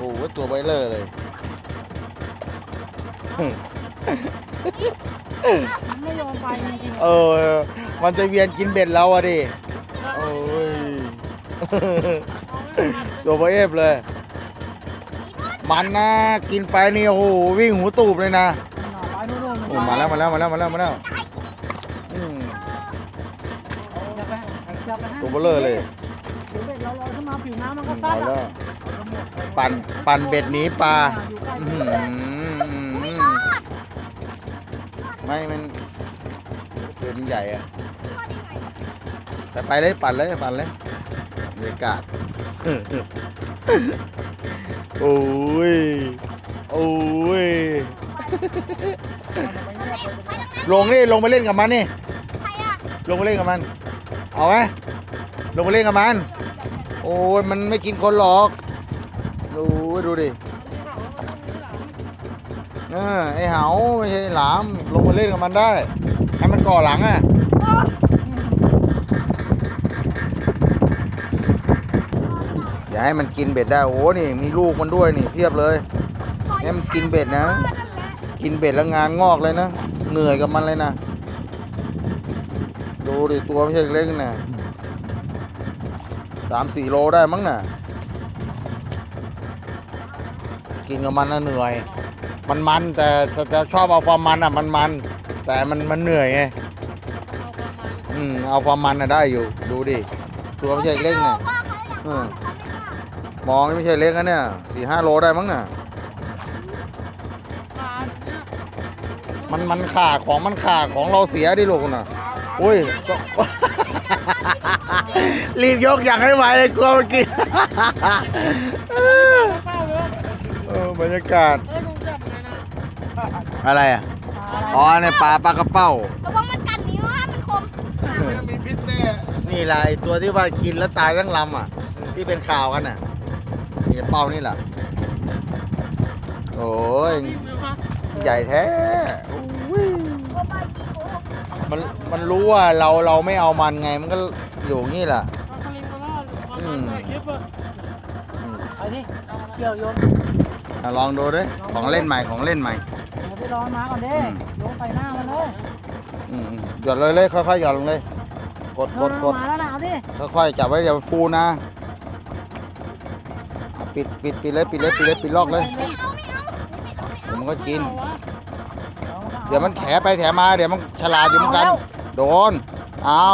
โอ้โหตัวไบเลอร์เลย ไม่ยอมไปจริงเออ มันจะเวียนกินเบ็ดเราอะดิ โอ้ย ตัวเบอเอฟเลย มันนะ กินไปนี่โอ้โหวิ่งหูตูบเลยนะๆหน่อไปนู่นๆโอ้มาแล้วมาแล้วมาแล้วมาแล้วมาแล้วอืมอย่าไปอย่าไปให้ตัวเบลเลอร์เลย เดี๋ยวเบ็ดเราลอยขึ้นมาผิวน้ำมันก็ซัเอาดแล้อะว ปั่นปั่นเบ็ดหนีปลาอยู่ใกล้อื้อหือไม่มันเบ็ดมันใหญ่อะไปไปเลยปั่นเลยปั่นเลยบรรยากาศ โอ้ยโอ้ยลงนี่ลงไปเล่นกับมันนี่ใครอะลงไปเล่นกับมัน เอาไหมลงไปเล่นกับมัน โอ้ยมันไม่กินคนหรอก ดูดูดิเออไอเหาไม่ใช่หลาม ลงไปเล่นกับมันได้ ให้มันก่อหลังอะอย่าให้มันกินเบ็ดได้ โอ้โหนี่ มีลูกมันด้วยนี่เพียบเลยให้มันกินเบ็ดนะ กินเบ็ดแล้วงานงอกเลยนะ เหนื่อยกับมันเลยนะ ดูดิตัวไม่ใช่เล็กนะสามสี่โลได้มั้งน่ะ กินกับมันน่ะเหนื่อย มันมันแต่แต่แต่ชอบเอาความมันอะมันมันแต่มันมันเหนื่อยไงอืมเอาความมันอะได้อยู่ดูดิตัวไม่ใช่เล็กนะเออมองไม่ใช่เล็กนะเนี่ยสี่ห้าโลได้มั้งน่ะมันมันขาดของมันขาดของเราเสียดิลูกน่ะอุ้ยก็รีบยกอย่างให้ไหวเลยกลัวมันกินเออ บรรยากาศอะไรอะ อ๋อในปลาปลากระเป้า ระวังมันกัดนิ้วฮะมันคมนี่แหละไอ้ตัวที่ว่ากินแล้วตายทั้งลำอะ ที่เป็นข่าวกันอะนี่เป้านี่แหละโอ้ยใหญ่แท้อุ้ยโอ้บายดีโอ้มันมันรู้ว่าเราเราไม่เอามันไงมันก็อยู่อย่างนี้แหละไปดิเกี่ยวโยน อะลองดูด้วยของเล่นใหม่ของเล่นใหม่เดี๋ยวไปรอมาก่อนเด้โยนใส่หน้ามันเลยอืมหยอดเลยเลยค่อยๆหยอดลงเลย กดกดกดมาแล้วนะเอาดิค่อยๆจับไว้เดี๋ยวฟูนะอะปิดปิดปิดเลยปิดเลยปิดเลยปิดลอกเลยเดี๋ยวมันก็กิน เดี๋ยวมันแถไปแถมาเดี๋ยวมันฉลาดอยู่เหมือนกัน โดนเอา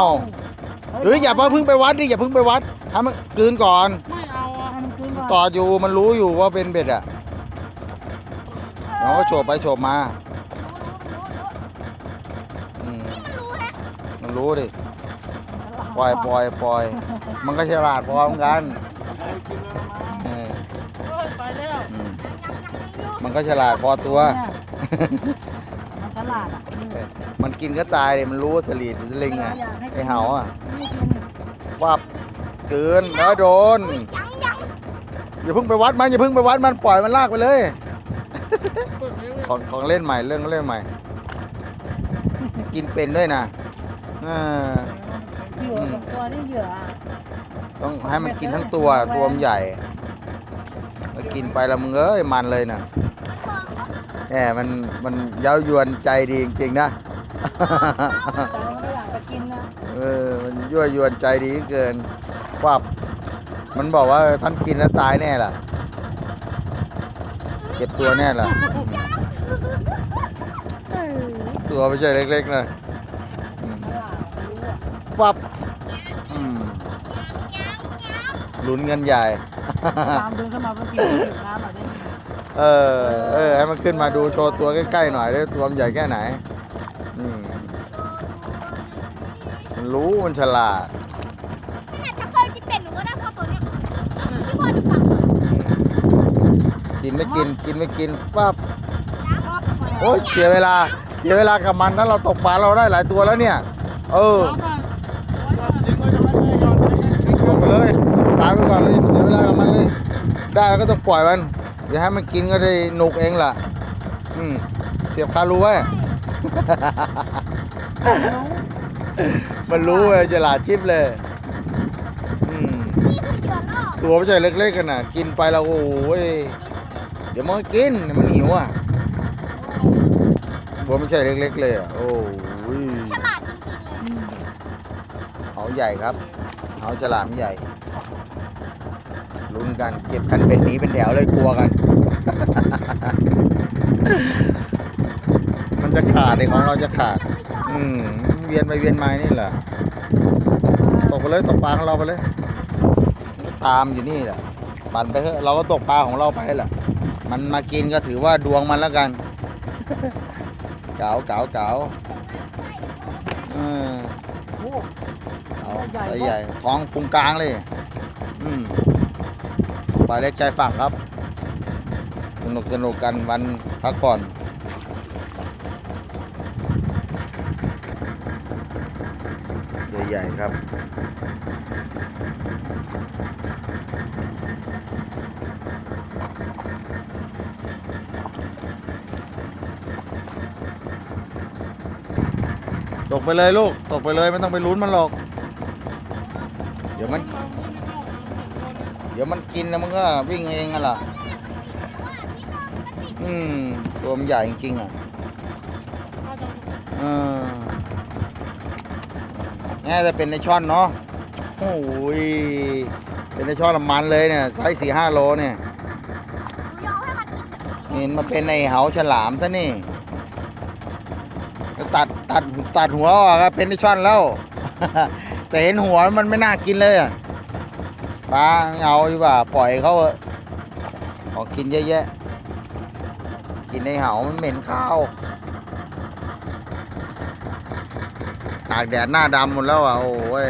เฮ้ยอย่าเพิ่งไปวัดดิอย่าเพิ่งไปวัดให้มันกลืนก่อนไม่เอาอะให้มันกินก่อนต่ออยู่มันรู้อยู่ว่าเป็นเบ็ดอะ เราก็โฉบไปโฉบมาอืมมันรู้ดิ ปล่อยปล่อยปล่อย มันก็ฉลาดพอเหมือนกันเออไปแล้วอืมมันก็ฉลาดพอตัวมันฉลาดอะมันกินก็ตายเลยมันรู้ว่าสลีดหรือสลิงอะไอเห่าอะนี่กินวับเกินแล้วโดน ยังยังอย่าเพิ่งไปวัดมันอย่าเพิ่งไปวัดมันปล่อยมันลากไปเลย ของของเล่นใหม่เรื่องเล่นใหม่ กินเป็นด้วยนะอ่าเหยื่อกับตัวนี่เหยื่ออะต้องให้มันกินทั้งตัวตัวมันใหญ่แล้วกินไปแล้วมึงเอ้ยมันเลยนะแหมมันมันเย้ายวนใจดีจริงๆนะ แต่มันก็อยากจะกินนะเออ มันยั่วยวนใจดีเกินวับมันบอกว่าท่านกินแล้วตายแน่ล่ะเก็บตัวแน่ล่ะ ตัวไม่ใช่เล็กๆนะอืมฉลาดรู้อะวับอืมลุ้นกันใหญ่ตามดึงขึ้นมาเพื่อกินผิวน้ำหน่อยดิเออเออให้มันขึ้นมาดูโชว์ตัวใกล้ๆหน่อยด้วยตัวมันใหญ่แค่ไหนอืมมันรู้มันฉลาดขนาดจะเคยกินเป็ดหนูก็ได้พอตัวเนี้ยพี่บอลดูฝั่งกินไม่กินกินไม่กินปั๊บ โอ้ยเสียเวลาเสียเวลากับมันถ้าเราตกปลาเราได้หลายตัวแล้วเนี่ย เออลงไปเลยตายไปก่อนเลยเสียเวลากับมันเลย ได้แล้วก็ต้องปล่อยมันอย่าให้มันกินก็ได้หนุกเองล่ะ อืมเสียบคารูไว้มันรู้เลยฉลาดชิบเลยอืมนี่คือเหยื่อล่อตัวไม่ใช่เล็กๆกันนะกินไปแล้วโอ้ยเดี๋ยวมันกินมันหิวอะ ตัวไม่ใช่เล็กๆเลยอะโอ้ยเขาใหญ่ครับเขาฉลามใหญ่ลุ้นกันเก็บคันเป็ดหนีเป็นแถวเลยกลัวกัน มันจะขาดเลยของเราจะขาด อืมเวียนไปเวียนมานี่แหละตกไปเลยตกปลาของเราไปเลย ตามอยู่นี่แหละปั่นไปเถอะเราก็ตกปลาของเราไปแหละมันมากินก็ถือว่าดวงมันแล้วกัน เก๋าเก๋าเก๋าเออโอ้เอาไซส์ใหญ่ท้องพุงกลางเลย อืมปลาเล็กชายฝั่งครับ สนุกสนุกกันวันพักผ่อนใหญ่ๆครับ กไปเลยลูก ตกไปเลยไม่ต้องไปลุ้นมันหรอก เดี๋ยวมัน เดี๋ยวมันกินแล้วมันก็วิ่งเองอะล่ะ อืม ตัวมันใหญ่จริงๆอะเออแง่จะเป็นในช่อนเนาะ โอ้ย เป็นในช่อนละมันเลยเนี่ยไซส์สี่ห้าโลเนี่ย เห็นมาเป็นในเหาฉลามซะนี่ ตัดตัดตัดหัวออกครับเป็นในช่อนแล้ว แต่เห็นหัวมันไม่น่ากินเลยอะปลาเอาดีกว่าปล่อยเขาเถอะขอกินเยอะแยะ กินในเหามันเหม็นข้าวตากแดดหน้าดำหมดแล้วอะโอ้ย